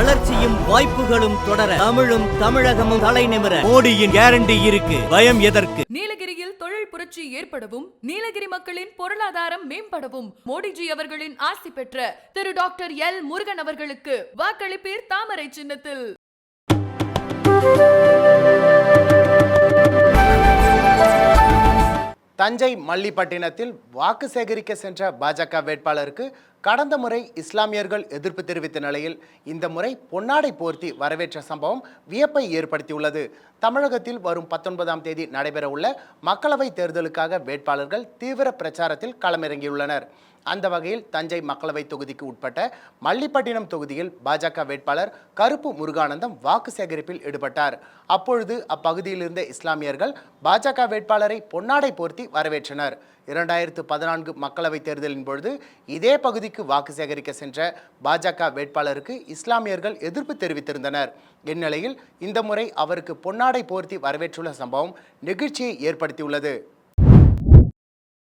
வளர்ச்சியும் வாய்ப்புகளும் தொடர தமிழும் தமிழகமும் தலை நிமிர. மோடியின் கேரண்டி இருக்கு. பயம் எதற்கு? நீலகிரியில் தொழில் புரட்சி ஏற்படவும் நீலகிரி மக்களின் பொருளாதாரம் மேம்படவும் மோடிஜி அவர்களின் ஆசி பெற்ற திரு டாக்டர் எல் முருகன் அவர்களுக்கு வாக்களிப்பீர் தாமரை சின்னத்தில். தஞ்சை மல்லிப்பட்டினத்தில் வாக்கு சேகரிக்க சென்ற பாஜக வேட்பாளருக்கு கடந்த முறை இஸ்லாமியர்கள் எதிர்ப்பு தெரிவித்த நிலையில் இந்த முறை பொன்னாடை போர்த்தி வரவேற்ற சம்பவம் வியப்பை ஏற்படுத்தியுள்ளது. தமிழகத்தில் வரும் பத்தொன்பதாம் தேதி நடைபெறவுள்ள மக்களவைத் தேர்தலுக்காக வேட்பாளர்கள் தீவிர பிரச்சாரத்தில் களமிறங்கியுள்ளனர். அந்த வகையில் தஞ்சை மக்களவை தொகுதிக்கு உட்பட்ட மல்லிப்பட்டினம் தொகுதியில் பாஜக வேட்பாளர் கருப்பு முருகானந்தம் வாக்கு சேகரிப்பில் ஈடுபட்டார். அப்பொழுது அப்பகுதியில் இருந்த இஸ்லாமியர்கள் பாஜக வேட்பாளரை பொன்னாடை போர்த்தி வரவேற்றனர். இரண்டாயிரத்து பதினான்கு மக்களவைத் தேர்தலின் பொழுது இதே பகுதிக்கு வாக்கு சேகரிக்க சென்ற பாஜக வேட்பாளருக்கு இஸ்லாமியர்கள் எதிர்ப்பு தெரிவித்திருந்தனர். இந்நிலையில் இந்த முறை அவருக்கு பொன்னாடை போர்த்தி வரவேற்றுள்ள சம்பவம் நெகிழ்ச்சியை ஏற்படுத்தியுள்ளது.